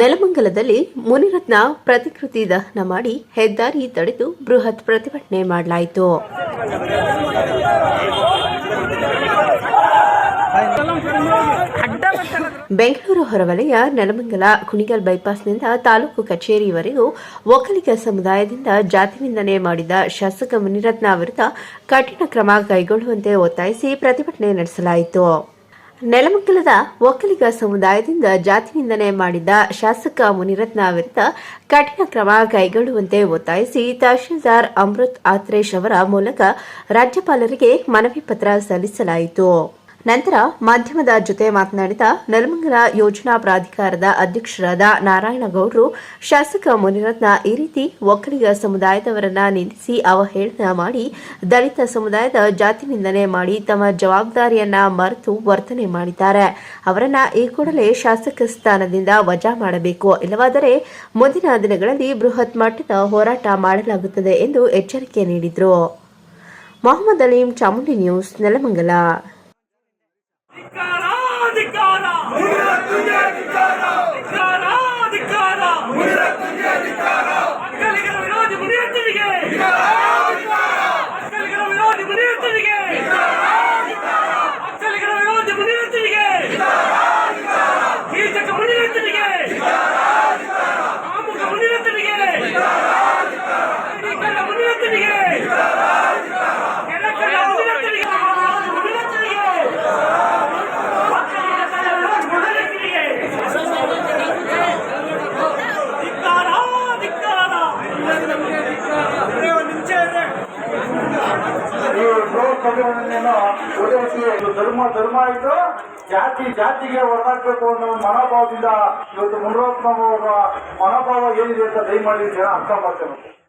ನೆಲಮಂಗಲದಲ್ಲಿ ಮುನಿರತ್ನ ಪ್ರತಿಕೃತಿ ದಹನ ಮಾಡಿ ಹೆದ್ದಾರಿ ತಡೆದು ಬೃಹತ್ ಪ್ರತಿಭಟನೆ ಮಾಡಲಾಯಿತು. ಬೆಂಗಳೂರು ಹೊರವಲಯ, ನೆಲಮಂಗಲ, ಕುಣಿಗಲ್ ಬೈಪಾಸ್ನಿಂದ ತಾಲೂಕು ಕಚೇರಿವರೆಗೂ ಒಕ್ಕಲಿಗ ಸಮುದಾಯದಿಂದ ಜಾತಿ ನಿಂದನೆ ಮಾಡಿದ ಶಾಸಕ ಮುನಿರತ್ನ ವಿರುದ್ಧ ಕಠಿಣ ಕ್ರಮ ಕೈಗೊಳ್ಳುವಂತೆ ಒತ್ತಾಯಿಸಿ ಪ್ರತಿಭಟನೆ ನಡೆಸಲಾಯಿತು. ನೆಲಮಂಗಲದ ಒಕ್ಕಲಿಗ ಸಮುದಾಯದಿಂದ ಜಾತಿ ನಿಂದನೆ ಮಾಡಿದ ಶಾಸಕ ಮುನಿರತ್ನ ವಿರುದ್ಧ ಕಠಿಣ ಕ್ರಮ ಕೈಗೊಳ್ಳುವಂತೆ ಒತ್ತಾಯಿಸಿ ತಹಶೀಲ್ದಾರ್ ಅಮೃತ್ ಆತ್ರೇಶ್ ಅವರ ಮೂಲಕ ರಾಜ್ಯಪಾಲರಿಗೆ ಮನವಿ ಪತ್ರ ಸಲ್ಲಿಸಲಾಯಿತು. ನಂತರ ಮಾಧ್ಯಮದ ಜೊತೆ ಮಾತನಾಡಿದ ನೆಲಮಂಗಲ ಯೋಜನಾ ಪ್ರಾಧಿಕಾರದ ಅಧ್ಯಕ್ಷರಾದ ನಾರಾಯಣಗೌಡರು, ಶಾಸಕ ಮುನಿರತ್ನ ಈ ರೀತಿ ಒಕ್ಕಲಿಗ ಸಮುದಾಯದವರನ್ನ ನಿಂದಿಸಿ ಅವಹೇಳನ ಮಾಡಿ, ದಲಿತ ಸಮುದಾಯದ ಜಾತಿ ನಿಂದನೆ ಮಾಡಿ ತಮ್ಮ ಜವಾಬ್ದಾರಿಯನ್ನ ಮರೆತು ವರ್ತನೆ ಮಾಡಿದ್ದಾರೆ. ಅವರನ್ನ ಈ ಕೂಡಲೇ ಶಾಸಕ ಸ್ಥಾನದಿಂದ ವಜಾ ಮಾಡಬೇಕು. ಇಲ್ಲವಾದರೆ ಮುಂದಿನ ದಿನಗಳಲ್ಲಿ ಬೃಹತ್ ಮಟ್ಟದ ಹೋರಾಟ ಮಾಡಲಾಗುತ್ತದೆ ಎಂದು ಎಚ್ಚರಿಕೆ ನೀಡಿದರು. ಮೊಹಮ್ಮದ್ ಅಲೀಂ ಚಾಮುಂಡಿ ನ್ಯೂಸ್, ನೆಲಮಂಗಲ. ಉದ್ದೇಶಿಸಿ ಇದು ಧರ್ಮ ಧರ್ಮ ಆಯಿತು ಜಾತಿ, ಜಾತಿಗೆ ಹೊರದಾಕಬೇಕು ಅನ್ನೋ ಮನೋಭಾವದಿಂದ ಇವತ್ತು ಮುನರತ್ನ ಮನೋಭಾವ ಏನಿದೆ ಅಂತ ದಯಮಾಡಿ ಜನ ಅರ್ಥ ಮಾಡ್ತೇನೆ